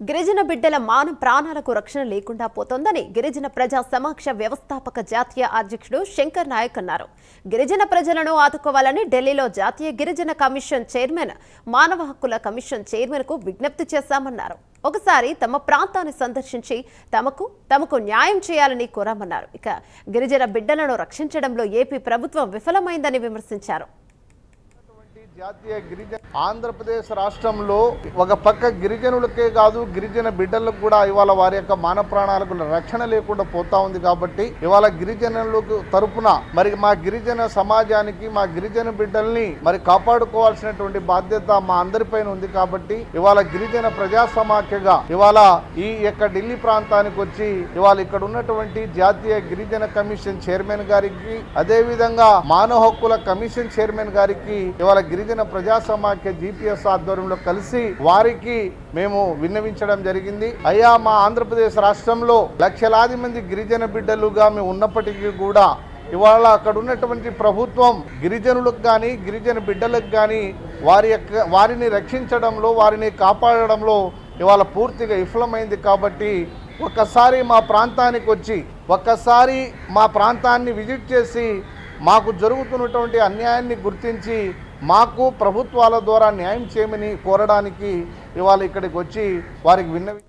గిరిజన బిడ్డల మాన ప్రాణాలకు రక్షణ లేకుండా పోతోందని గిరిజన ప్రజా సమక్ష వ్యవస్థాపక జాతీయ అధ్యక్షుడు శంకర్ నాయక్ అన్నారు. గిరిజన ప్రజలను ఆదుకోవాలని ఢిల్లీలో జాతీయ గిరిజన కమిషన్ చైర్మన్ మానవ హక్కుల కమిషన్ చైర్మన్కు విజ్ఞప్తి చేశామన్నారు. ఒకసారి తమ ప్రాంతాన్ని సందర్శించి తమకు తమకు న్యాయం చేయాలని కోరామన్నారు. ఇక గిరిజన బిడ్డలను రక్షించడంలో ఏపీ ప్రభుత్వం విఫలమైందని విమర్శించారు. జాతీయ గిరిజన ఆంధ్రప్రదేశ్ రాష్ట్రంలో ఒక పక్క గిరిజనులకే కాదు గిరిజన బిడ్డలకు కూడా ఇవాళ వారి యొక్క మాన ప్రాణాలకు రక్షణ లేకుండా పోతా ఉంది కాబట్టి ఇవాళ గిరిజనులకు తరపున మరి మా గిరిజన సమాజానికి మా గిరిజన బిడ్డల్ని మరి కాపాడుకోవాల్సినటువంటి బాధ్యత మా అందరిపైన ఉంది కాబట్టి ఇవాళ గిరిజన ప్రజా సమాఖ్యగా ఇవాళ ఈ యొక్క ఢిల్లీ ప్రాంతానికి వచ్చి ఇవాళ ఇక్కడ ఉన్నటువంటి జాతీయ గిరిజన కమిషన్ చైర్మన్ గారికి అదేవిధంగా మానవ హక్కుల కమిషన్ చైర్మన్ గారికి ఇవాళ గిరిజన ప్రజా సమాఖ్య జిపిఎస్ ఆధ్వర్యంలో కలిసి వారికి మేము విన్నవించడం జరిగింది. అయ్యా మా ఆంధ్రప్రదేశ్ రాష్ట్రంలో లక్షలాది మంది గిరిజన బిడ్డలుగా మేము ఉన్నప్పటికీ కూడా ఇవాళ అక్కడ ఉన్నటువంటి ప్రభుత్వం గిరిజనులకు కానీ గిరిజన బిడ్డలకు కానీ వారి యొక్క వారిని రక్షించడంలో వారిని కాపాడడంలో ఇవాళ పూర్తిగా విఫలమైంది కాబట్టి ఒక్కసారి మా ప్రాంతానికి వచ్చి ఒక్కసారి మా ప్రాంతాన్ని విజిట్ చేసి మాకు జరుగుతున్నటువంటి అన్యాయాన్ని గుర్తించి మాకు ప్రభుత్వాల ద్వారా న్యాయం చేయమని కోరడానికి ఇవాళ ఇక్కడికి వచ్చి వారికి విన్నవి